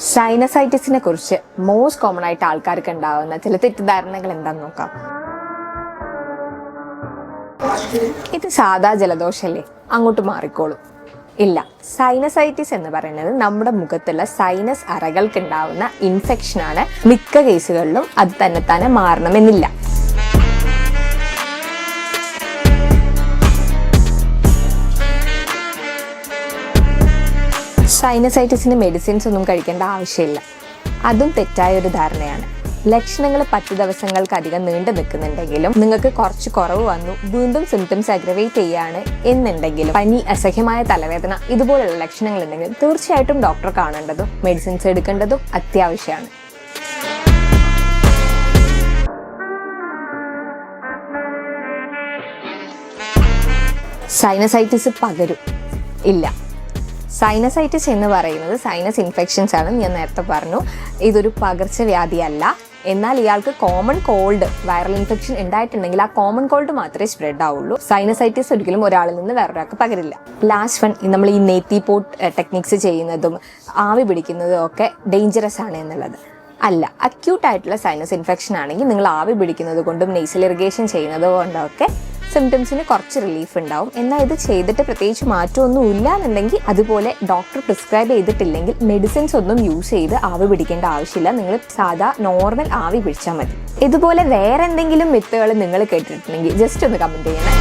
സൈനസൈറ്റിസിനെ കുറിച്ച് most common ആയിട്ട് ആൾക്കാർക്ക് ഉണ്ടാകുന്ന ചില തെറ്റിദ്ധാരണകൾ എന്താന്ന് നോക്കാം. ഇത് സാധാ ജലദോഷല്ലേ? അങ്ങോട്ട് മാറിക്കോളും. ഇല്ല സൈനസൈറ്റിസ് എന്ന് പറയുന്നത് നമ്മുടെ മുഖത്തുള്ള സൈനസ് അറകൾക്ക് ഉണ്ടാവുന്ന ഇൻഫെക്ഷനാണ് മിക്ക കേസുകളിലും അത് തന്നെ തന്നെ മാറണമെന്നില്ല. സൈനസൈറ്റിസിന് മെഡിസിൻസ് ഒന്നും കഴിക്കേണ്ട ആവശ്യമില്ല. അതും തെറ്റായ ഒരു ധാരണയാണ്. ലക്ഷണങ്ങൾ പത്ത് ദിവസങ്ങൾക്ക് അധികം നീണ്ടു നിൽക്കുന്നുണ്ടെങ്കിലും നിങ്ങൾക്ക് കുറച്ച് കുറവ് വന്നു വീണ്ടും സിംറ്റംസ് അഗ്രവേറ്റ് ചെയ്യാണ് എന്നുണ്ടെങ്കിലും പനി അസഹ്യമായ തലവേദന ഇതുപോലുള്ള ലക്ഷണങ്ങൾ ഉണ്ടെങ്കിൽ തീർച്ചയായിട്ടും ഡോക്ടർ കാണേണ്ടതും മെഡിസിൻസ് എടുക്കേണ്ടതും അത്യാവശ്യമാണ്. സൈനസൈറ്റിസ് പകരും. ഇല്ല. സൈനസൈറ്റിസ് എന്ന് പറയുന്നത് സൈനസ് ഇൻഫെക്ഷൻസ് ആണ് ഞാൻ നേരത്തെ പറഞ്ഞു. ഇതൊരു പകർച്ചവ്യാധിയല്ല. എന്നാൽ ഇയാൾക്ക് കോമൺ കോൾഡ് വൈറൽ ഇൻഫെക്ഷൻ ഉണ്ടായിട്ടുണ്ടെങ്കിൽ ആ കോമൺ കോൾഡ് മാത്രമേ സ്പ്രെഡ് ആവുള്ളൂ. സൈനസൈറ്റിസ് ഒരിക്കലും ഒരാളിൽ നിന്ന് വേറൊരാൾക്ക് പകരില്ല. ലാസ്റ്റ് വൺ നമ്മൾ ഈ നെറ്റി പോട്ട് ടെക്നിക്സ് ചെയ്യുന്നതും ആവി പിടിക്കുന്നതും ഒക്കെ ഡേഞ്ചറസ് ആണ് എന്നുള്ളത്. അല്ല അക്യൂട്ടായിട്ടുള്ള സൈനസ് ഇൻഫെക്ഷൻ ആണെങ്കിൽ നിങ്ങൾ ആവി പിടിക്കുന്നത് കൊണ്ടും നെയ്സൽ ഇറിഗേഷൻ ചെയ്യുന്നത് കൊണ്ടൊക്കെ സിംറ്റംസിന് കുറച്ച് റിലീഫ് ഉണ്ടാവും. എന്നാൽ ഇത് ചെയ്തിട്ട് പ്രത്യേകിച്ച് മാറ്റമൊന്നും ഇല്ല എന്നുണ്ടെങ്കിൽ അതുപോലെ ഡോക്ടർ പ്രിസ്ക്രൈബ് ചെയ്തിട്ടില്ലെങ്കിൽ മെഡിസിൻസ് ഒന്നും യൂസ് ചെയ്ത് ആവി പിടിക്കേണ്ട ആവശ്യമില്ല. നിങ്ങൾ സാധാ നോർമൽ ആവി പിടിച്ചാൽ മതി. ഇതുപോലെ വേറെ എന്തെങ്കിലും മിത്തുകൾ നിങ്ങൾ കേട്ടിട്ടുണ്ടെങ്കിൽ ജസ്റ്റ് ഒന്ന് കമന്റ് ചെയ്യണേ.